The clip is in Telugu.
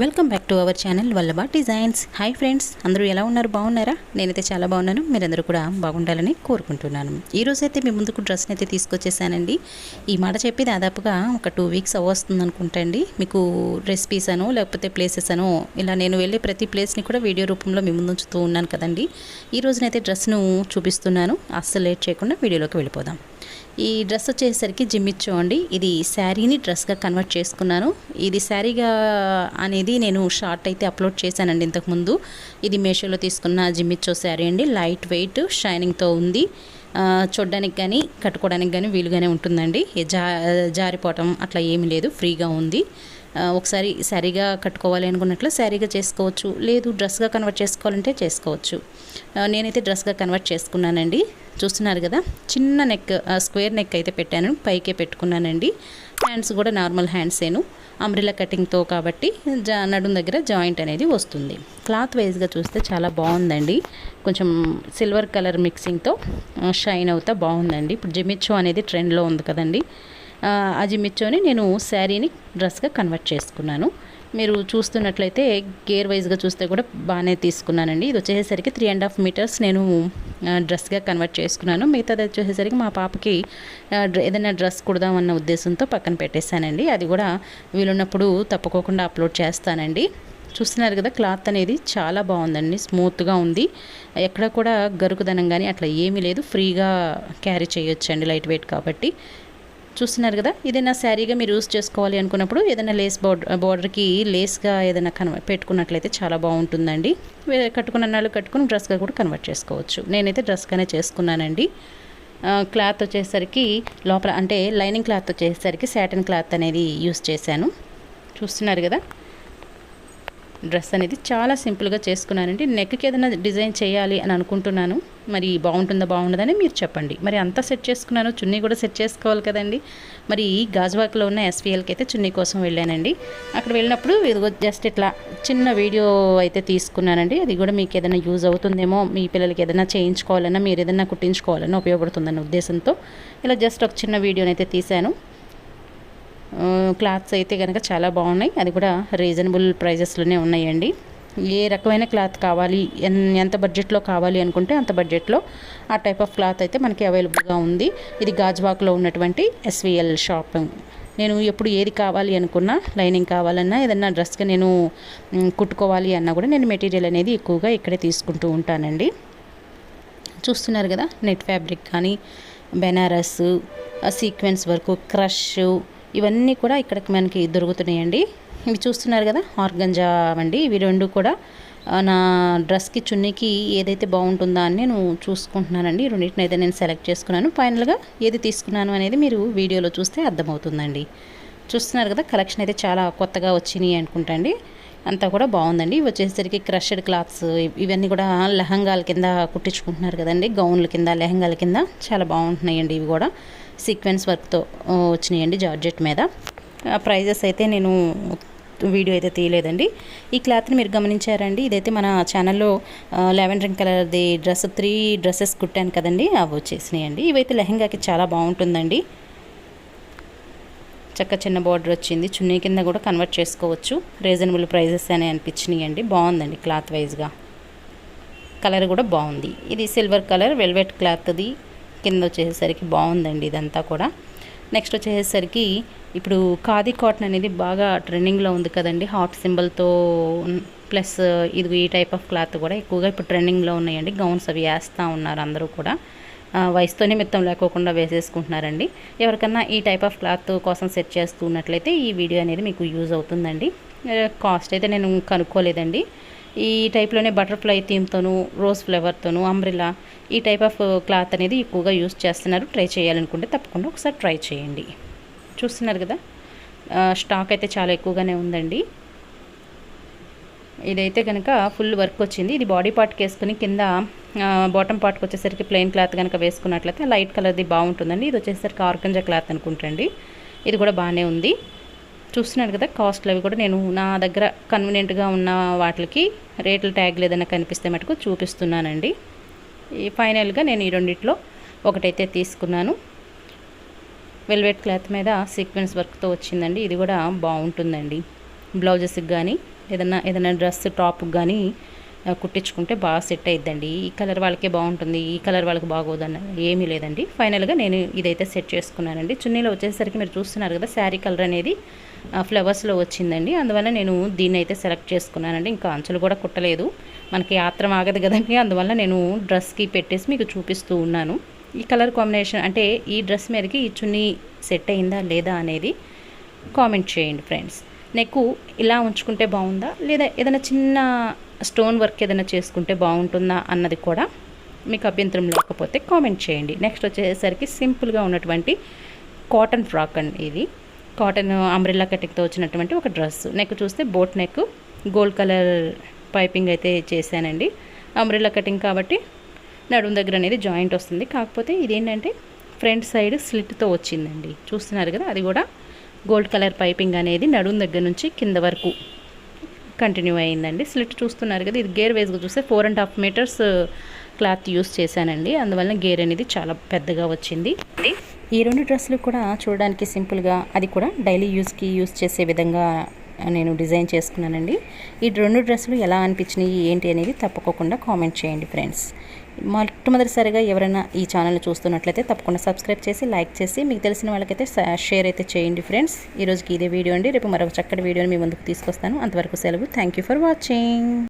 Welcome back to our channel Vallabha designs hi friends అందరూ ఎలా ఉన్నారు? బాగున్నారా? నేనైతే చాలా బాగున్నాను. మీరందరూ కూడా బాగుండాలని కోరుకుంటున్నాను. ఈరోజు అయితే మీ ముందుకు డ్రెస్ని అయితే తీసుకొచ్చేసానండి. ఈ మాట చెప్పి దాదాపుగా ఒక టూ వీక్స్ అవస్తుంది అనుకుంటా అండి మీకు రెసిపీస్ అను లేకపోతే ప్లేసెస్ అను ఇలా నేను వెళ్ళే ప్రతి ప్లేస్ని కూడా వీడియో రూపంలో మీ ముందు ఉంచుతూ ఉన్నాను కదండి. ఈ రోజునైతే డ్రెస్ను చూపిస్తున్నాను. అస్సలు లేట్ చేయకుండా వీడియోలోకి వెళ్ళిపోదాం. ఈ డ్రెస్ వచ్చేసరికి జిమ్మిచ్చో అండి ఇది శారీని డ్రెస్గా కన్వర్ట్ చేసుకున్నాను. ఇది శారీగా అనేది నేను షార్ట్ అయితే అప్లోడ్ చేశానండి ఇంతకుముందు. ఇది మేషోలో తీసుకున్న జిమ్మిచ్చో శారీ అండి. లైట్ వెయిట్ షైనింగ్తో ఉంది. ఆ, చూడ్డానికి కానీ కట్టుకోవడానికి కానీ వీలుగానే ఉంటుందండి. జా జారిపోవటం అట్లా ఏమీ లేదు. ఫ్రీగా ఉంది. ఒకసారి శారీగా కట్టుకోవాలి అనుకున్నట్లు శారీగా చేసుకోవచ్చు. లేదు డ్రెస్గా కన్వర్ట్ చేసుకోవాలంటే చేసుకోవచ్చు. నేనైతే డ్రెస్గా కన్వర్ట్ చేసుకున్నానండి. చూస్తున్నారు కదా చిన్న నెక్ స్క్వేర్ నెక్ అయితే పెట్టాను పైకే పెట్టుకున్నానండి. హ్యాండ్స్ కూడా నార్మల్ హ్యాండ్సేను అంబ్రిలా కటింగ్తో కాబట్టి జా నడుం దగ్గర జాయింట్ అనేది వస్తుంది. క్లాత్ వైజ్గా చూస్తే చాలా బాగుందండి. కొంచెం సిల్వర్ కలర్ మిక్సింగ్తో షైన్ అవుతా బాగుందండి. ఇప్పుడు జిమిచ్చో అనేది ట్రెండ్లో ఉంది కదండి. ఆ, జిమిచ్చోని నేను శారీని డ్రెస్గా కన్వర్ట్ చేసుకున్నాను. మీరు చూస్తున్నట్లయితే గేర్ వైజ్గా చూస్తే కూడా బాగానే తీసుకున్నానండి. ఇది వచ్చేసరికి త్రీ అండ్ హాఫ్ మీటర్స్ నేను డ్రెస్గా కన్వర్ట్ చేసుకున్నాను. మిగతాది వచ్చేసరికి మా పాపకి డ్ర- ఏదైనా డ్రెస్ కుడదామన్న ఉద్దేశంతో పక్కన పెట్టేశానండి. అది కూడా వీలున్నప్పుడు తప్పుకోకుండా అప్లోడ్ చేస్తానండి. చూస్తున్నారు కదా క్లాత్ అనేది చాలా బాగుందండి. స్మూత్గా ఉంది. ఎక్కడ కూడా గరుకుదనం కానీ అట్లా ఏమీ లేదు. ఫ్రీగా క్యారీ చేయొచ్చండి లైట్ వెయిట్ కాబట్టి. చూస్తున్నారు కదా? ఏదైనా శారీగా మీరు యూస్ చేసుకోవాలి అనుకున్నప్పుడు ఏదైనా లేస్ బార్డర్ బార్డర్కి లేస్గా ఏదైనా కన్వ పెట్టుకున్నట్లయితే చాలా బాగుంటుందండి. కట్టుకున్న నాళ్ళు కట్టుకుని డ్రెస్గా కూడా కన్వర్ట్ చేసుకోవచ్చు. నేనైతే డ్రెస్గానే చేసుకున్నానండి. క్లాత్ వచ్చేసరికి లోపల అంటే లైనింగ్ క్లాత్ వచ్చేసరికి సాటిన్ క్లాత్ అనేది యూస్ చేశాను. చూస్తున్నారు కదా? డ్రెస్ అనేది చాలా సింపుల్గా చేసుకున్నానండి. నెక్కి ఏదైనా డిజైన్ చేయాలి అని అనుకుంటున్నాను. మరి బాగుంటుందా బాగుండదని మీరు చెప్పండి. మరి అంతా సెట్ చేసుకున్నాను. చున్నీ కూడా సెట్ చేసుకోవాలి కదండి. మరి ఈ గాజువాకలో ఉన్న ఎస్విఎల్కి అయితే చున్నీ కోసం వెళ్ళానండి. అక్కడ వెళ్ళినప్పుడు ఇదిగో జస్ట్ ఇట్లా చిన్న వీడియో అయితే తీసుకున్నానండి. అది కూడా మీకు ఏదైనా యూజ్ అవుతుందేమో మీ పిల్లలకి ఏదైనా చేయించుకోవాలన్నా మీరు ఏదైనా కుట్టించుకోవాలన్నా ఉపయోగపడుతుందన్న ఉద్దేశంతో ఇలా జస్ట్ ఒక చిన్న వీడియోని అయితే తీశాను. క్లాత్స్ అయితే కనుక చాలా బాగున్నాయి. అది కూడా రీజనబుల్ ప్రైజెస్లోనే ఉన్నాయండి. ఏ రకమైన క్లాత్ కావాలి ఎన్- ఎంత బడ్జెట్లో కావాలి అనుకుంటే అంత బడ్జెట్లో ఆ టైప్ ఆఫ్ క్లాత్ అయితే మనకి అవైలబుల్గా ఉంది. ఇది గాజ్వాక్లో ఉన్నటువంటి ఎస్విఎల్ షాపింగ్ నేను ఎప్పుడు ఏది కావాలి అనుకున్నా లైనింగ్ కావాలన్నా ఏదన్నా డ్రెస్గా నేను కుట్టుకోవాలి అన్నా కూడా నేను మెటీరియల్ అనేది ఎక్కువగా ఇక్కడే తీసుకుంటూ ఉంటానండి. చూస్తున్నారు కదా నెట్ ఫ్యాబ్రిక్ కానీ బెనారస్ సీక్వెన్స్ వర్క్ క్రష్ ఇవన్నీ కూడా ఇక్కడ మనకి దొరుకుతున్నాయండి. ఇవి చూస్తున్నారు కదా ఆర్గంజా అండి. ఇవి రెండు కూడా నా డ్రెస్కి చున్నీకి ఏదైతే బాగుంటుందా అని నేను చూసుకుంటున్నానండి. రెండింటిని అయితే నేను సెలెక్ట్ చేసుకున్నాను. ఫైనల్గా ఏది తీసుకున్నాను అనేది మీరు వీడియోలో చూస్తే అర్థమవుతుందండి. చూస్తున్నారు కదా కలెక్షన్ అయితే చాలా కొత్తగా వచ్చినాయి అనుకుంటా అండి. అంతా కూడా బాగుందండి. ఇవి వచ్చేసరికి క్రషెడ్ క్లాత్స్ ఇవన్నీ కూడా లెహంగాల కింద కుట్టించుకుంటున్నారు కదండి. గౌన్ల కింద లెహంగాల కింద చాలా బాగుంటున్నాయండి ఇవి కూడా. సీక్వెన్స్ వర్క్తో వచ్చినాయండి జార్జెట్ మీద. ప్రైజెస్ అయితే నేను వీడియో అయితే తీయలేదండి. ఈ క్లాత్ని మీరు గమనించారండి? ఇదైతే మన ఛానల్లో లెవెండరింగ్ కలర్ది డ్రెస్ త్రీ డ్రెస్సెస్ కుట్టాను కదండి అవి వచ్చేసినాయండి. ఇవైతే లెహంగాకి చాలా బాగుంటుందండి. చక్క చిన్న బార్డర్ వచ్చింది. చున్నీ కింద కూడా కన్వర్ట్ చేసుకోవచ్చు. రీజనబుల్ ప్రైజెస్ అని అనిపించినాయి అండి బాగుందండి క్లాత్ వైజ్గా. కలర్ కూడా బాగుంది. ఇది సిల్వర్ కలర్ వెల్వెట్ క్లాత్ది. కింద వచ్చేసరికి బాగుందండి ఇదంతా కూడా. నెక్స్ట్ వచ్చేసరికి ఇప్పుడు ఖాదీ కాటన్ అనేది బాగా ట్రెండింగ్లో ఉంది కదండి. హాట్ సింబల్తో ప్లస్ ఇది ఈ టైప్ ఆఫ్ క్లాత్ కూడా ఎక్కువగా ఇప్పుడు ట్రెండింగ్లో ఉన్నాయండి. గౌన్స్ అవి వేస్తూ ఉన్నారు అందరూ కూడా. వయసుతో నిమిత్తం లేకోకుండా వేసేసుకుంటున్నారండి. ఎవరికన్నా ఈ టైప్ ఆఫ్ క్లాత్ కోసం సెట్ చేస్తున్నట్లయితే ఈ వీడియో అనేది మీకు యూజ్ అవుతుందండి. కాస్ట్ అయితే నేను కనుక్కోలేదండి. ఈ టైప్లోనే బటర్ఫ్లై థీమ్తోనూ రోజ్ ఫ్లేవర్తోనూ అంబ్రిలా ఈ టైప్ ఆఫ్ క్లాత్ అనేది ఎక్కువగా యూస్ చేస్తున్నారు. ట్రై చేయాలనుకుంటే తప్పకుండా ఒకసారి ట్రై చేయండి. చూస్తున్నారు కదా? స్టాక్ అయితే చాలా ఎక్కువగానే ఉందండి. ఇదైతే కనుక ఫుల్ వర్క్ వచ్చింది. ఇది బాడీ పార్ట్కి వేసుకుని కింద బాటమ్ పార్ట్కి వచ్చేసరికి ప్లెయిన్ క్లాత్ కనుక వేసుకున్నట్లయితే లైట్ కలర్ది బాగుంటుందండి. ఇది వచ్చేసరికి ఆర్గంజా క్లాత్ అనుకుంటండి ఇది కూడా బాగానే ఉంది. చూస్తున్నారు కదా కాస్ట్లు అవి కూడా నేను నా దగ్గర కన్వీనియంట్గా ఉన్న వాటికి రేట్లు ట్యాగ్లు ఏదైనా కనిపిస్తే మటుకు చూపిస్తున్నానండి. ఈ ఫైనల్గా నేను ఈ రెండిట్లో ఒకటైతే తీసుకున్నాను. వెల్వెట్ క్లాత్ మీద సీక్వెన్స్ వర్క్తో వచ్చిందండి. ఇది కూడా బాగుంటుందండి. బ్లౌజెస్కి కానీ ఏదైనా ఏదైనా డ్రెస్ టాప్కి కానీ కుట్టించుకుంటే బాగా సెట్ అయిద్దండి. ఈ కలర్ వాళ్ళకే బాగుంటుంది ఈ కలర్ వాళ్ళకి బాగోదన్న ఏమీ లేదండి. ఫైనల్గా నేను ఇదైతే సెట్ చేసుకున్నానండి. చున్నీలో వచ్చేసరికి మీరు చూస్తున్నారు కదా శారీ కలర్ అనేది ఫ్లవర్స్లో వచ్చిందండి. అందువల్ల నేను దీన్ని అయితే సెలెక్ట్ చేసుకున్నానండి. ఇంకా అంచులు కూడా కుట్టలేదు. మనకి ఆత్రం ఆగదు కదండి. అందువల్ల నేను డ్రెస్కి పెట్టేసి మీకు చూపిస్తూ ఉన్నాను. ఈ కలర్ కాంబినేషన్ అంటే ఈ డ్రెస్ మీదకి ఈ చున్నీ సెట్ అయిందా లేదా అనేది కామెంట్ చేయండి ఫ్రెండ్స్ నెక్ ఇలా ఉంచుకుంటే బాగుందా? లేదా ఏదైనా చిన్న స్టోన్ వర్క్ ఏదైనా చేసుకుంటే బాగుంటుందా అన్నది కూడా మీకు అభ్యంతరం లేకపోతే కామెంట్ చేయండి. నెక్స్ట్ వచ్చేసరికి సింపుల్గా ఉన్నటువంటి కాటన్ ఫ్రాక్ అండి ఇది. కాటన్ అంబ్రెల్లా కటింగ్తో వచ్చినటువంటి ఒక డ్రెస్. నెక్ చూస్తే boat neck gold colour piping అయితే చేశానండి. అంబ్రెల్లా కటింగ్ కాబట్టి నడుము దగ్గర అనేది జాయింట్ వస్తుంది. కాకపోతే ఇదేంటంటే ఫ్రంట్ సైడ్ స్లిట్తో వచ్చిందండి. చూస్తున్నారు కదా అది కూడా గోల్డ్ కలర్ పైపింగ్ అనేది నడుము దగ్గర నుంచి కింద వరకు కంటిన్యూ అయిందండి. స్లిట్ చూస్తున్నారు కదా ఇది గేర్ వేస్గా చూస్తే four and half metres cloth use చేశానండి. అందువల్ల గేర్ అనేది చాలా పెద్దగా వచ్చింది. ఈ రెండు డ్రెస్సులు కూడా చూడడానికి సింపుల్గా అది కూడా డైలీ యూస్కి యూస్ చేసే విధంగా నేను డిజైన్ చేసుకున్నానండి. ఈ రెండు డ్రెస్సులు ఎలా అనిపించినాయి ఏంటి అనేది తప్పకోకుండా కామెంట్ చేయండి ఫ్రెండ్స్. మొట్టమొదటిసారిగా ఎవరైనా ఈ ఛానల్ చూస్తున్నట్లయితే తప్పకుండా సబ్స్క్రైబ్ చేసి లైక్ చేసి మీకు తెలిసిన వాళ్ళకైతే షేర్ అయితే చేయండి ఫ్రెండ్స్. ఈరోజుకి ఇదే వీడియో అండి. రేపు మరొక చక్కటి వీడియోని మీ ముందుకు తీసుకొస్తాను. అంతవరకు సెలవు. Thank you for watching.